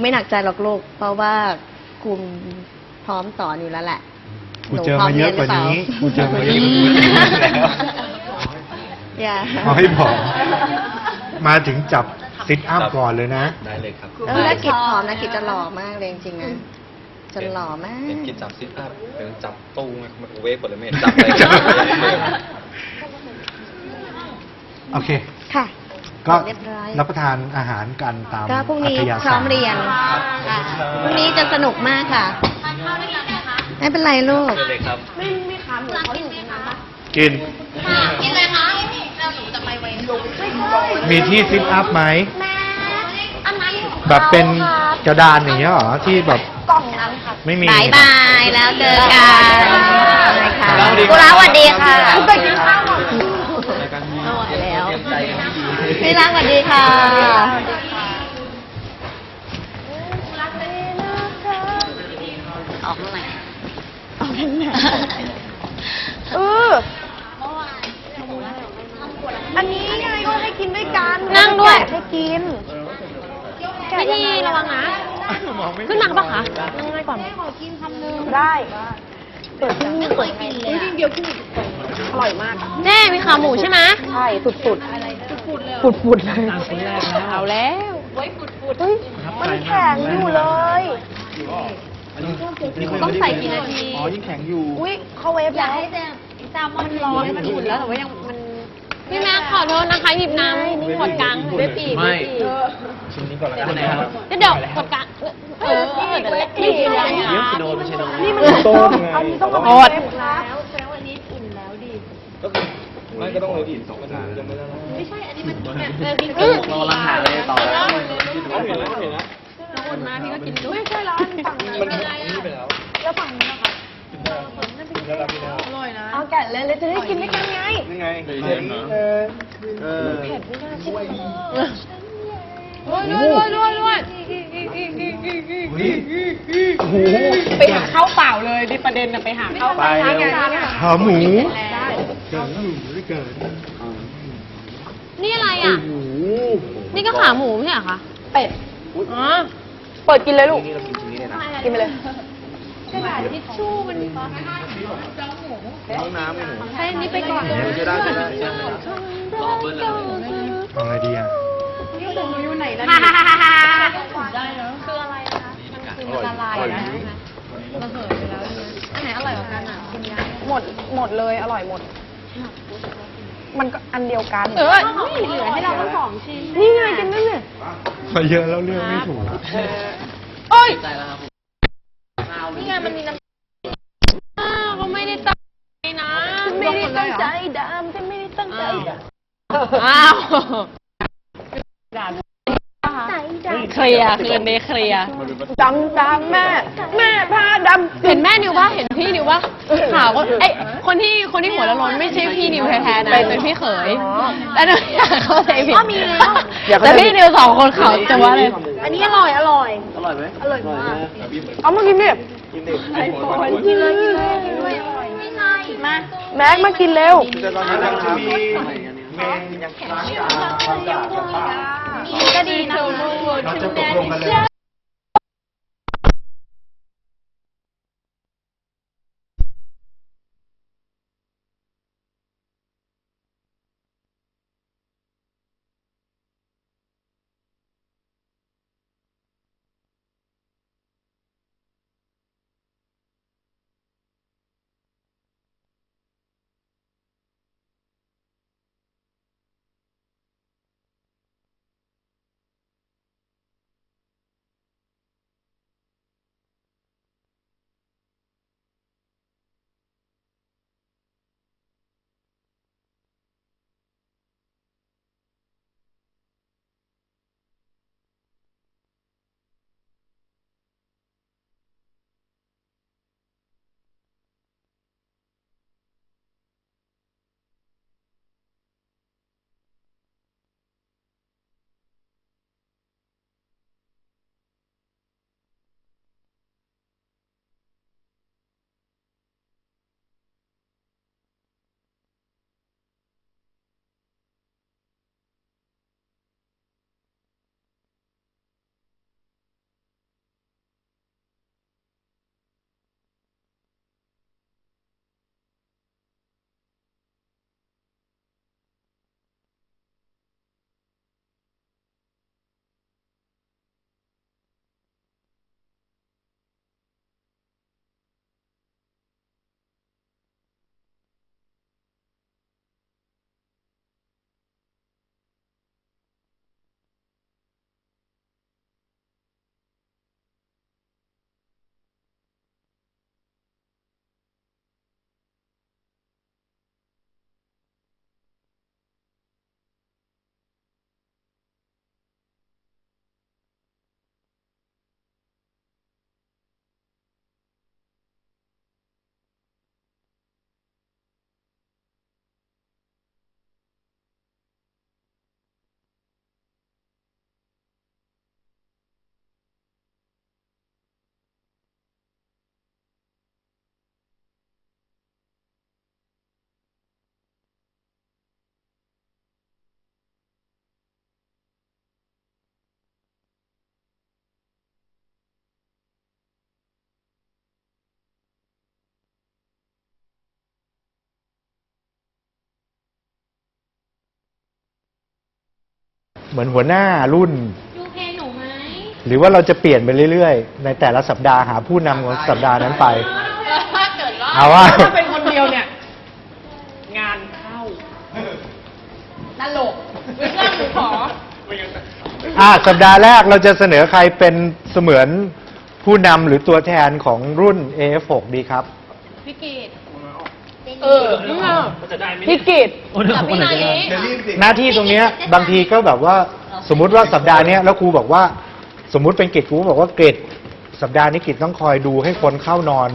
ไม่หนักใจหรอกลูกเพราะว่าครูพร้อมสอนอยู่แล้วแหละกูเจอมาเยอะกว่านี้กูเจอมาเยอะกว่านี้อย่าเอาให้บอกมาถึงจับซิทอัพก่อนเลยนะ ได้เลยครับเออแล้วกิจพร้อมนะกิจจะหล่อมากเลยจริงๆนะจะหล่อมากเห็นกินจับซิทอัพเห็นจับตู้ไมโครเวฟหมดเลยไม่เห็นจับอะไรเลยโอเค ค่ะ ก็เรียบร้อยรับประทานอาหารกันตามก็พรุ่งนี้อัธยาพร้อศัมยเรียนค่ะพรุ่งนี้จะสนุกมากค่ะไม่เป็นไรลูก เลยครับ กิน กินเลยคะเราหนูจะไปไว้ลงมีที่ซิทอัพไหมแม่อันนั้นของแบบเป็นกระดานอย่างเงี้ยเหรอ ที่แบบกล่องนั้นค่ะ ไม่มี บายบายแล้วเจอกันบายค่ะสวัสดีกุลาสวัสดีค่ะไปกินข้าวก่อน พี่รักสวัสดีค่ะ ออกมาใหม่ออกมาใหม่เอออันนี้ไงก็ให้กินด้วยกันนั่งด้วย ให้กินพี่ทีระวังนะ ขึ้นมาปะคะนั่งได้ก่อนได้เปิดที่ไม่เคยกินเลยเดียวขึ้นอร่อยมาก แน่มีขาหมูใช่ไหมใช่ สุด สุดๆสุดๆเลยเอาแล้วเฮ้ยมันแข็งอยู่เลยต้องใส่กี่นาที อ๋อยิ่งแข็งอยู่ อุ้ยเข้าเวฟแล้วแซลมอนร้อนมันอุ่นแล้วแต่ว่ายังมันพี่แม่ขอโทษนะคะหยิบน้ำกดกลางเว็บอีกไม่ เว็บอีกชิ้นนี้ก่อนแล้วกันนะครับ เดี๋ยวกดกลางเออเออเดี๋ยวแล้วนี่คืออะไรเดี๋ยวอะจะโดนไม่ใช่โดนนี่มันโต้นไงอันนี้ต้องมาโทษเวฟแล้วก็คือ ไม่ก็ต้องเลยอีกสองกระถางยังไม่ได้เออพี่เออเราลังหาอะไรต่อแล้วเห็นแล้วเห็นแล้วคนมาพี่ก็กินด้วยไม่ใช่ร้านฝั่งนี้มันนี่ไปแล้วแล้วฝั่งนี้นะคะแล้วเราไปแล้วเอาแกะเลยเลยจะได้กินด้วยกันไงนี่ไงเห็นเออเออด้วยด้วยด้วยด้วยโอ้โหไปหาข้าวเปล่าเลยในประเด็นน่ะไปหาข้าวเปล่าไปแล้วขาหมู เกิดหมูไม่เกิดนี่อะไรอะนี่ก็ขาหมูไม่ใช่เหรอคะ เป็ด อ๋อ เปิดกินเลยลูก นี่เรากินชิ้นนี้เลยนะกินไปเลยทิชชู่มันห้องน้ำไงหนูใช้อันนี้ไปก่อนจะได้จะได้จะได้รอเบิ้ลแล้วเอาไงดีอะฮ่าฮ่าฮ่าฮ่าละลายนะอันไหนอร่อยกว่ากันอะคุณยายหมดหมดเลยอร่อยหมด มันก็อันเดียวกันเออเหลือให้เราทั้งสองชิ้น นี่ไงกินได้เลยพอเยอะแล้วเลือกไม่ถูกโอ้ยใจแล้วครับนี่ไงมันมีน้ำอ้าวเขาไม่ได้ตั้งใจนะไม่ได้ตั้งใจดามฉันไม่ได้ตั้งใจอ้าวเคลียร์คืนนี้เคลียร์ดำดำแม่ แม่พาดำเห็นแม่นิวว่าเห็นพี่นิวว่า ข่าวว่าไอยคนที่คนที่หัวละล้นไม่ใช่พี่นิวแท้ๆนะเป็นพี่เขยแล้วหนูอยากเข้าใจผิดแต่พี่นิวสองคนเขาจะว่าเลยอันนี้อร่อยอร่อย อร่อยไหมอร่อยมากเอามากินดิกินดิไอโฟนกินเลยกินเลยกินด้วยอร่อยไม่ใช่มาแม็กมากินเร็วจะตอนนี้จะมีแมงยังล้างจานความสะอาดกับป้าก็ดีนะเราจะตกลงกันเลย เหมือนหัวหน้ารุ่น ดูเพลงหนูไหมหรือว่าเราจะเปลี่ยนไปเรื่อยๆ ในแต่ละสัปดาห์หาผู้นำของสัปดาห์นั้นไปถ้าเกิดว่าเอาว่า ถ้าเป็นคนเดียวเนี่ย งานเข้าตลกเรื่องหนูขออ่าสัปดาห์แรกเราจะเสนอใครเป็นเสมือนผู้นำหรือตัวแทนของรุ่น AF6 ดีครับพี่กีด เออพี่กิต กับพี่นาลีหน้าที่ตรงเนี้ยบางทีก็แบบว่าสมมุติว่าสัปดาห์เนี้ยแล้วครูบอกว่า สมมุติเป็นกิจครูบอกว่ากิจสัปดาห์นี้กิจต้องคอยดูให้คนเข้านอน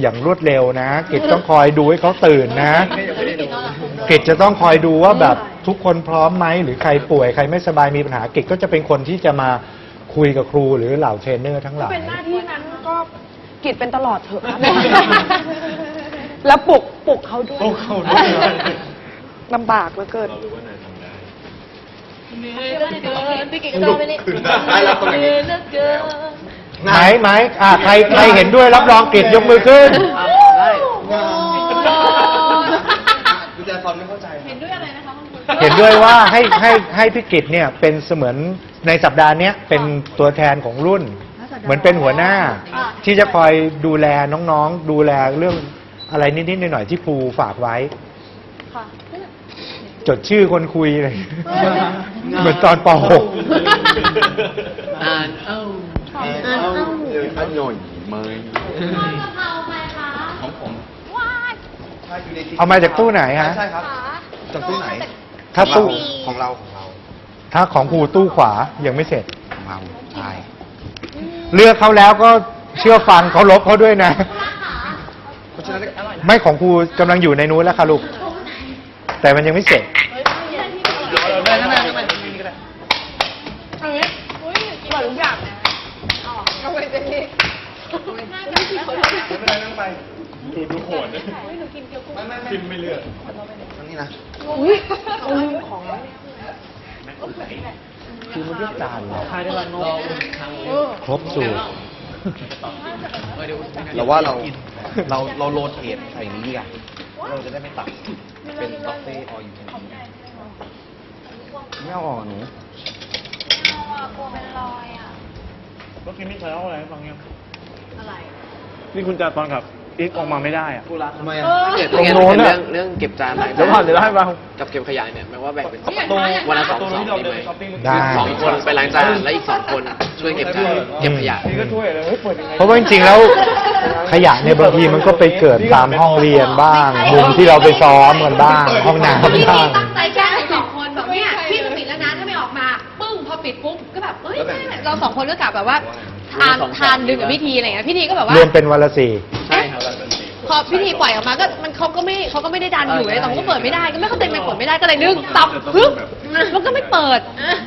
อย่างรวดเร็วนะ กิจต้องคอยดูให้เขาตื่นนะ กิจจะต้องคอยดูว่าแบบทุกคนพร้อมไหมหรือใครป่วยใครไม่สบายมีปัญหากิจก็จะเป็นคนที่จะมาคุยกับครูหรือเหล่าเทรนเนอร์ทั้งหลาย เป็นหน้าที่นั้นก็กิจเป็นตลอดเถอะ แล้วปลุกปลุกเขาด้วยลำบากเหลือเกินพี่กีดก็เดินไปเลยเลือกเกิน ไหมไหมอ่าใครใครเห็นด้วยรับรองกิจยกมือขึ้นกุญแจซอนไม่เข้าใจเห็นด้วยอะไรนะคะคุณครูเห็นด้วยว่าให้ให้ให้พิกิจเนี่ยเป็นเสมือนในสัปดาห์เนี้ยเป็นตัวแทนของรุ่น เหมือนเป็นหัวหน้า ที่จะคอยดูแลน้องๆ ดูแลเรื่อง อะไรนิดๆหน่อยๆที่ครูฝากไว้จดชื่อคนคุยเลยเหมือนตอนป .6 อ่านเอ้าอ่านเอ้าเดี๋ยวอันหน่อยเมยกะเพราใครคะของผมว้ายใช่อยู่ในเอามาจากตู้ไหนฮะ ใช่ครับ จากตู้ไหน ถ้าตู้ของเราของเรา ถ้าของครูตู้ขวายังไม่เสร็จของเราใช่ เลือกเขาแล้วก็เชื่อฟังเขาลบเขาด้วยนะ เพราะฉะนั้นไม่ของครูกำลังอยู่ในนู้นแล้วค่ะลูก แต่มันยังไม่เสร็จ ได้ได้ได้ได้เอางี้อุ้ยอร่อยทุกอย่างนะเอาไปเจนี่ไม่เป็นไรนั่งไปดูดูโหดเลยไม่ไม่พิมไม่เลือกอันนี้นะอุ้ยเอาลืมของแล้วคือมันเรียกจานเหรอทายได้ละน้องครบสูตร เราว่าเราเราเราโรเทตใส่นี้ดีกว่าเราจะได้ไม่ตัดเป็นต็อกเต้ออยอยู่ไม่เอาออกหนูเมื่อกี้นี่ใช้เอาอะไรให้ฟังยังอะไร นี่คุณจาตอนกับ อีกออกมาไม่ได้อะทำไมอะตรงโน้นเรื่อะองเรื่องเก็บจานหลายเดี๋ยวก่อนเดี๋ยวให้ฟังกับเก็บขยะเนี่ยแปลว่าแบ่งเป็นตรงวันละสองตรงสองที่เราได้เดิไหมนช้อปปิ้งได้ สองคนไปล้างจานและอีกสองคนช่วยเก็บจานเก็บขยะ นี่ก็ช่วยเลยเฮ้ยเปิดยังไง เพราะว่าจริงๆแล้วขยะเนี่ยบางทีมันก็ไปเกิดตามห้องเรียนบ้างมุมที่เราไปซ้อมกันบ้างห้องน้ำพี่บ้าง ตั้งใจแก้ให้สองคนแบบเนี่ยพี่จะปิดแล้วนะถ้าไม่ออกมา ปึ้งพอปิดปุ๊บก็แบบเอ้ยเราสองคนก็กลับแบบว่าทานทานดึงกับพิธีอะไรอย่างเงี้ยพิธีก็แบบว่ารวมเป็นวันละสี่ใช่ครับพอพิธีปล่อยออกมาก็มันเขาก็ไม่เขาก็ไม่ได้ดันอยู่เลยแต่ก็เปิดไม่ได้ก็ไม่เข้าใจทำไมเปิดไม่ได้ก็เลยดึงตับปึ๊บมันก็ไม่เปิด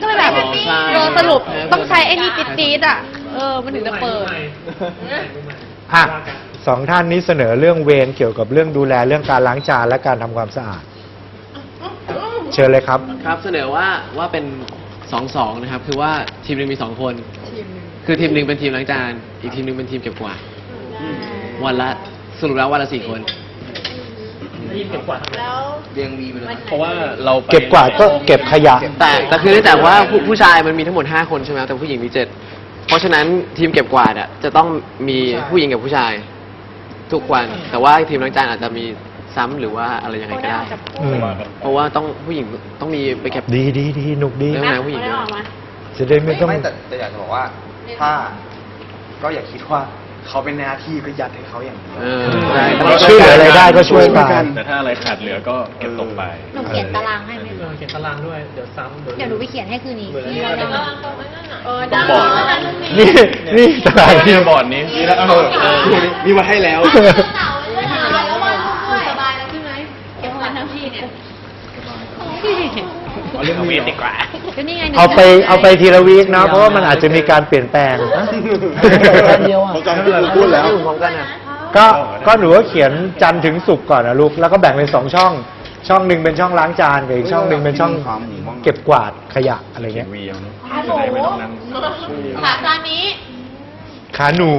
ก็เลยแบบอ๋อใช่ เออสรุปต้องใช้ไอ้นี่จี๊ดๆอะเออมันถึงจะเปิด อะสองท่านนี้เสนอเรื่องเวรเกี่ยวกับเรื่องดูแลเรื่องการล้างจานและการทำความสะอาด เชิญเลยครับ ครับเสนอว่าว่าเป็นสองสองนะครับ คือว่าทีมหนึ่งมีสองคน คือทีมหนึ่งเป็นทีมล้างจาน อีกทีมหนึ่งเป็นทีมเก็บกวาดวันละสรุปแล้ววันละสี่คนเรียงวีไปเลยเพราะว่าเราไปเก็บกวาดก็เก็บขยะ แต่แต่คือเนื่องจากว่าผู้ผู้ชายมันมีทั้งหมด 5 คนใช่ไหมแต่ผู้หญิงมี 7 เพราะฉะนั้นทีมเก็บกวาดอะจะต้องมีผู้หญิงกับผู้ชายทุกวัน แต่ว่าทีมล้างจานอาจจะมีซ้ำหรือว่าอะไรยังไงก็ได้ อืม เพราะว่าต้องผู้หญิงต้องมีไปเก็บดีดีดีหนุกดีเรื่องน้ำผู้หญิงด้วยจะได้ไม่ต้อง ไม่แต่แต่อยากจะบอกว่า ถ้า ก็อย่าคิดว่าเขาเป็นหน้าที่ก็ยัดให้เขาอย่างเดียว เออใช่ช่วยเหลืออะไรได้ก็ช่วยกันแต่ถ้าอะไรขาดเหลือก็เก็บตกไป หนูเขียนตารางให้ไหมเขียนตารางด้วย เดี๋ยวซ้ำเดี๋ยวหนูไปเขียนให้คืนนี้ที่เราเออได้ได้นี่นี่ตลาดที่ที่บอร์ดนี้นี่แล้วเออ มีมาให้แล้วสบายแล้วใช่ไหมเก็บวันทั้งทีเนี่ย เอาเรื่องเวียนดีกว่า ก็นี่ไงเอาไปเอาไปทีละวีคเนาะเพราะว่ามันอาจจะมีการเปลี่ยนแปลงเขาจำที่เราพูดแล้ว พร้อมกันอะ ก็ก็หนูก็เขียนจันทร์ถึงศุกร์ก่อนนะลูก แล้วก็แบ่งเป็นสองช่อง ช่องหนึ่งเป็นช่องล้างจานกับอีกช่องหนึ่งเป็นช่องเก็บกวาดขยะอะไรเงี้ย วีเอาเนอะจะได้ไม่ต้องนั่ง ขาจานนี้ขาหนู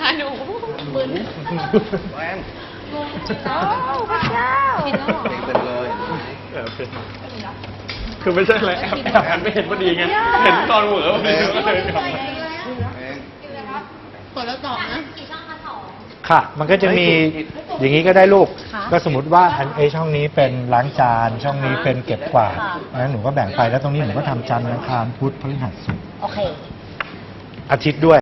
ขาหนูมึนแอนพระเจ้าผิดแล้วเหรอเด็กเต็มเลย คือไม่ใช่อะไรแอบแอบหันไม่เห็นพอดีไง เห็นตอนเหวอพอดีก็เลยกลับมากดแล้วตอบนะค่ะ มันก็จะมีอย่างนี้ก็ได้ลูกค่ะก็สมมติว่าอันไอช่องนี้เป็นล้างจาน ช่องนี้เป็นเก็บกวาดนั้นหนูก็แบ่งไปแล้วตรงนี้หนูก็ทำจันทร์อังคารพุธพฤหัสศุกร์โอเค อาทิตย์ด้วย